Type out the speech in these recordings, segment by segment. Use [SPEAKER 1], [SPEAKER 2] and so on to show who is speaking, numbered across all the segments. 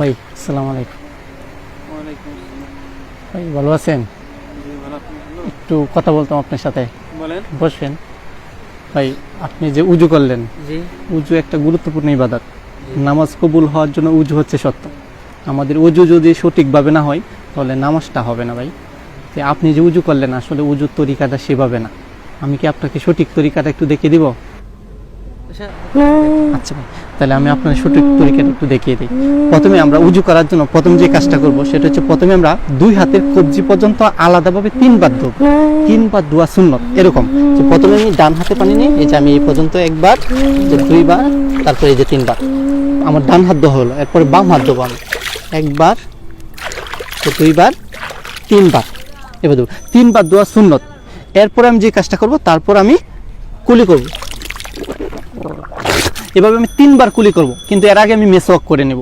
[SPEAKER 1] ভাই আসসালামু আলাইকুম। ভাই ভালো আছেন? একটু কথা বলতাম আপনার সাথে। বসবেন। ভাই আপনি যে উজু করলেন উজু একটা গুরুত্বপূর্ণ ইবাদত। নামাজ কবুল হওয়ার জন্য উজু হচ্ছে সত্য। আমাদের উজু যদি সঠিকভাবে না হয় তাহলে নামাজটা হবে না ভাই। যে আপনি যে উজু করলেন আসলে উজুর তরিকাটা সেভাবে না। আমি কি আপনাকে সঠিক তরিকাটা একটু দেখে দিব?
[SPEAKER 2] আচ্ছা
[SPEAKER 1] আচ্ছা ভাই তাহলে আমি আপনার সঠিক তরিকাটা একটু দেখিয়ে দিই। প্রথমে আমরা উজু করার জন্য প্রথম যে কাজটা করব সেটা হচ্ছে প্রথমে আমরা দুই হাতের কবজি পর্যন্ত আলাদাভাবে তিনবার দেবো তিনবার দোয়া সুন্নত এরকম। যে প্রথমে আমি ডান হাতে পানি নিই এই যে আমি এই পর্যন্ত একবার যে দুইবার তারপরে এই যে তিনবার। আমার ডান হাত দেওয়া হলো এরপরে বাম হাত দেবো আমি। একবার তো দুইবার তিনবার এবার দেবো তিনবার দোয়া সুন্নত। এরপরে আমি যে কাজটা করব তারপর আমি কুলি করব। এভাবে আমি তিনবার কুলি করব, কিন্তু এর আগে আমি মেসওয়াক করে নেব।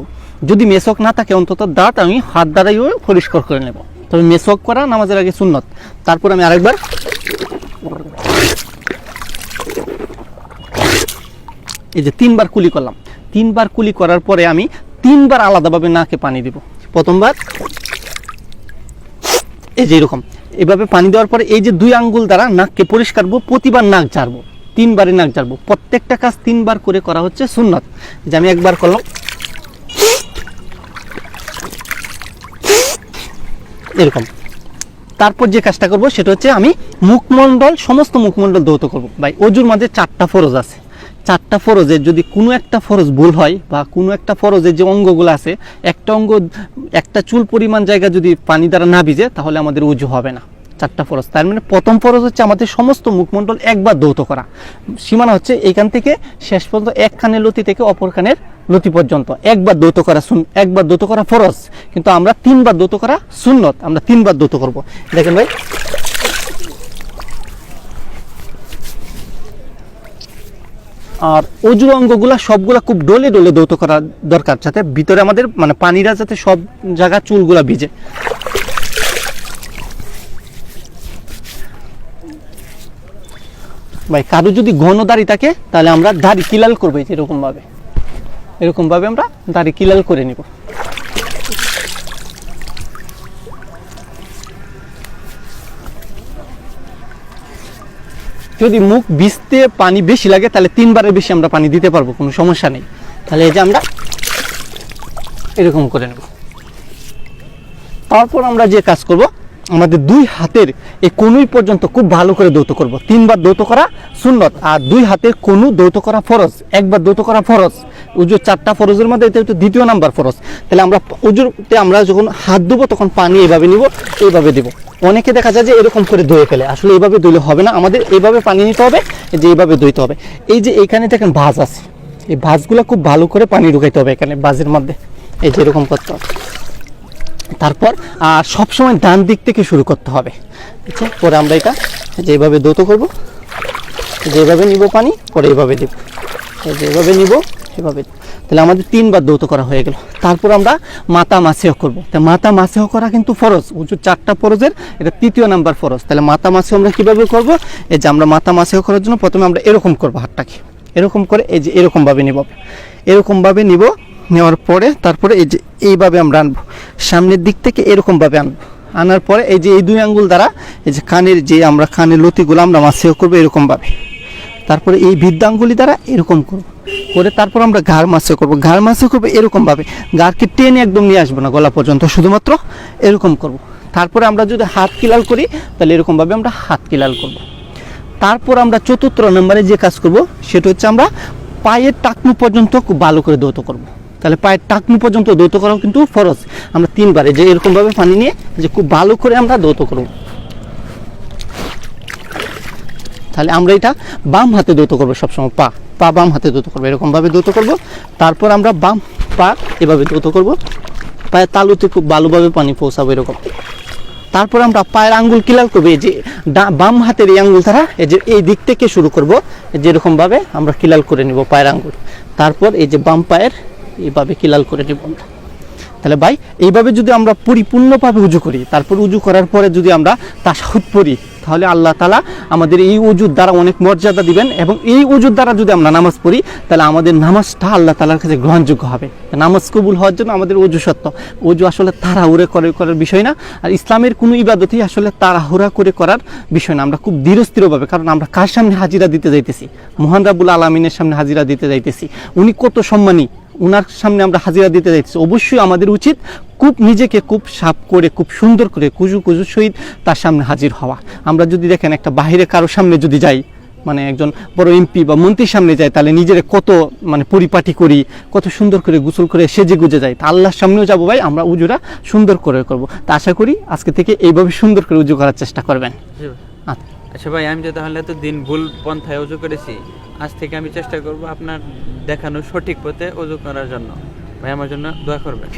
[SPEAKER 1] যদি মেসওয়াক না থাকে, অন্তত দাঁত আমি হাত দ্বারাইও পরিষ্কার করে নেব। তবে মেসওয়াক করা নামাজের আগে সুন্নত। তারপর আমি আরেকবার এই যে তিনবার কুলি করলাম। তিনবার কুলি করার পরে আমি তিনবার আলাদাভাবে নাকে পানি দিব। প্রথমবার এই যে এরকম। এভাবে পানি দেওয়ার পরে এই যে দুই আঙ্গুল দ্বারা নাককে পরিষ্কার প্রতিবার নাক ঝাড়বো। তিনবারে নাক ঝাড়বো। প্রত্যেকটা কাজ তিনবার করে করা হচ্ছে সুন্নত। যে আমি একবার করলাম। এরকম। তারপর যে কাজটা করব সেটা হচ্ছে আমি মুখমণ্ডল, সমস্ত মুখমণ্ডল দৌত করব। ভাই, অজুর মাঝে চারটা ফরজ আছে। চারটা ফরজের যদি কোনো একটা ফরজ ভুল হয় বা কোনো একটা ফরজের যে অঙ্গগুলো আছে, একটা অঙ্গ, একটা চুল পরিমাণ জায়গা যদি পানি দ্বারা না ভিজে, তাহলে আমাদের উজু হবে না। চারটা ফরজ। তার মানে প্রথম ফরজ হচ্ছে আমাদের সমস্ত মুখমণ্ডল একবার দৌত করা। সীমানা হচ্ছে এইখান থেকে শেষ পর্যন্ত এক কানের লতি থেকে অপর কানের লতি পর্যন্ত। একবার দৌত করা শুন একবার দৌত করা ফরজ, কিন্তু আমরা তিনবার দৌত করা সুন্নত। আমরা তিনবার দৌত করব। দেখেন ভাই। আর অজুর অঙ্গগুলা সবগুলা খুব ডলে ডলে দৌত করা দরকার, যাতে ভিতরে আমাদের মানে পানিরা যাতে সব জায়গা চুলগুলা ভিজে। ভাই, কারও যদি ঘন দাড়ি থাকে, তাহলে আমরা দাড়ি কিলাল করব এই যে এরকম ভাবে এরকম ভাবে আমরা দাড়ি কিলাল করে নিব। যদি মুখ ভিজতে পানি বেশি লাগে, তাহলে তিনবারের বেশি আমরা পানি দিতে পারব, কোনো সমস্যা নেই। তাহলে এই যে আমরা এরকম করে নেব। তারপর আমরা যে কাজ করব আমাদের দুই হাতের এই কনুই পর্যন্ত খুব ভালো করে দৌত করব। তিনবার দৌত করা সুন্নত আর দুই হাতের কনু দৌত করা ফরজ, একবার দৌত করা ফরজ। উজুর চারটা ফরজের মধ্যে এটা হচ্ছে দ্বিতীয় নাম্বার ফরজ। তাহলে আমরা উজুরতে আমরা যখন হাত দেবো তখন পানি এইভাবে নিব, এইভাবে দেব। অনেকে দেখা যায় যে এরকম করে ধুয়ে ফেলে। আসলে এইভাবে ধুলে হবে না। আমাদের এইভাবে পানি নিতে হবে যে এইভাবে ধুইতে হবে। এই যে এখানে দেখেন ভাঁজ আছে। এই ভাঁজগুলো খুব ভালো করে পানি ঢুকাইতে হবে এখানে, ভাঁজের মধ্যে। এই যে এরকম করতে হবে। তারপর সবসময় ডান দিক থেকে শুরু করতে হবে। আচ্ছা পরে আমরা এটা যেভাবে দৌত করব, যেভাবে নিব পানি, পরে এভাবে দেব। যেভাবে নিব সেভাবে তাহলে আমাদের তিনবার দৌত করা হয়ে গেল। তারপর আমরা মাথা মাসেহ করব। তা মাথা মাসেহ করা কিন্তু ফরজ। উঁচু চারটা ফরজের, এটা তৃতীয় নাম্বার ফরজ। তাহলে মাথা মাসেহ আমরা কীভাবে করব? এই যে আমরা মাথা মাসেহ করার জন্য প্রথমে আমরা এরকম করব হাতটাকে। এরকম করে এই যে এরকমভাবে নিব। এরকমভাবে নিব নেওয়ার পরে তারপরে এই যে এইভাবে আমরা আনব। সামনের দিক থেকে এরকমভাবে আনব আনার পরে এই যে এই দুই আঙ্গুল দ্বারা এই যে কানের যে আমরা কানের লতিগুলো আমরা মাসেও করব এরকমভাবে। তারপরে এই বৃদ্ধাঙ্গুলি দ্বারা এরকম করব। করে তারপর আমরা ঘাড় মাসে করব। ঘাড় মাসে করব এরকমভাবে। ঘাড়কে টেনে একদম নিয়ে আসব না গলা পর্যন্ত, শুধুমাত্র এরকম করব। তারপরে আমরা যদি হাত কিলাল করি, তাহলে এরকমভাবে আমরা হাত কিলাল করব। তারপর আমরা চতুর্থ নম্বরে যে কাজ করব, সেটা হচ্ছে আমরা পায়ের টাকনু পর্যন্ত খুব ভালো করে দৌত করব। তাহলে পায়ের টাকনু পর্যন্ত দৌত করাও কিন্তু ফরজ। আমরা তিনবারে যে এরকমভাবে পানি নিয়ে যে খুব ভালো করে আমরা দৌত করব। তাহলে আমরা এটা বাম হাতে দৌত করব সবসময়, পা পা বাম হাতে দৌত করব, এরকমভাবে দৌত করব। তারপর আমরা বাম পা এভাবে দৌত করব। পায়ের তালুতে খুব ভালোভাবে পানি পৌঁছাবো এরকম। তারপর আমরা পায়ের আঙ্গুল কিলাল করব, এই যে বাম হাতের এই আঙ্গুল দ্বারা এই যে এই দিক থেকে শুরু করব। যেরকম ভাবে আমরা কিলাল করে নিব পায়ের আঙ্গুল। তারপর এই যে বাম পায়ের এইভাবে কিলাল করে নিব আমরা। তাহলে ভাই, এইভাবে যদি আমরা পরিপূর্ণভাবে উজু করি, তারপর উজু করার পরে যদি আমরা তাসাহুদ পড়ি, তাহলে আল্লাহ তালা আমাদের এই অজুর দ্বারা অনেক মর্যাদা দিবেন এবং এই অজুর দ্বারা যদি আমরা নামাজ পড়ি, তাহলে আমাদের নামাজটা আল্লাহ তালার কাছে গ্রহণযোগ্য হবে। নামাজ কবুল হওয়ার জন্য আমাদের অজু সত্য। অজু আসলে তাড়াহুড়ে করে, করার বিষয় না। আর ইসলামের কোনো ইবাদতই আসলে তাড়াহুড়া করে করার বিষয় না। আমরা খুব ধীরস্থিরভাবে, কারণ আমরা কার সামনে হাজিরা দিতে যাইতেছি? মহান রাবুল আলমিনের সামনে হাজিরা দিতে যাইতেছি। উনি কত সম্মানী উনার সামনে আমরা হাজিরা দিতে যাইতেছি অবশ্যই আমাদের উচিত খুব নিজেকে খুব সাপ করে খুব সুন্দর করে কুজু কুজু সহিত তার সামনে হাজির হওয়া। আমরা যদি দেখেন একটা বাহিরে কারও সামনে যদি যাই মানে একজন বড় এমপি বা মন্ত্রীর সামনে যায় তাহলে নিজেরা কত মানে পরিপাটি করি কত সুন্দর করে গোসল করে সেজে গুজে যাই। তা আল্লাহর সামনেও যাব ভাই আমরা উজুরা সুন্দর করে করব। তা আশা করি আজকে থেকে এইভাবে সুন্দর করে উজু করার চেষ্টা করবেন। আচ্ছা।
[SPEAKER 2] আচ্ছা ভাই, আমি তো তাহলে এত দিন ভুল পন্থায় অজু করেছি। আজ থেকে আমি চেষ্টা করব আপনার দেখানো সঠিক পথে অজু করার জন্য। ভাই, আমার জন্য দোয়া করবেন।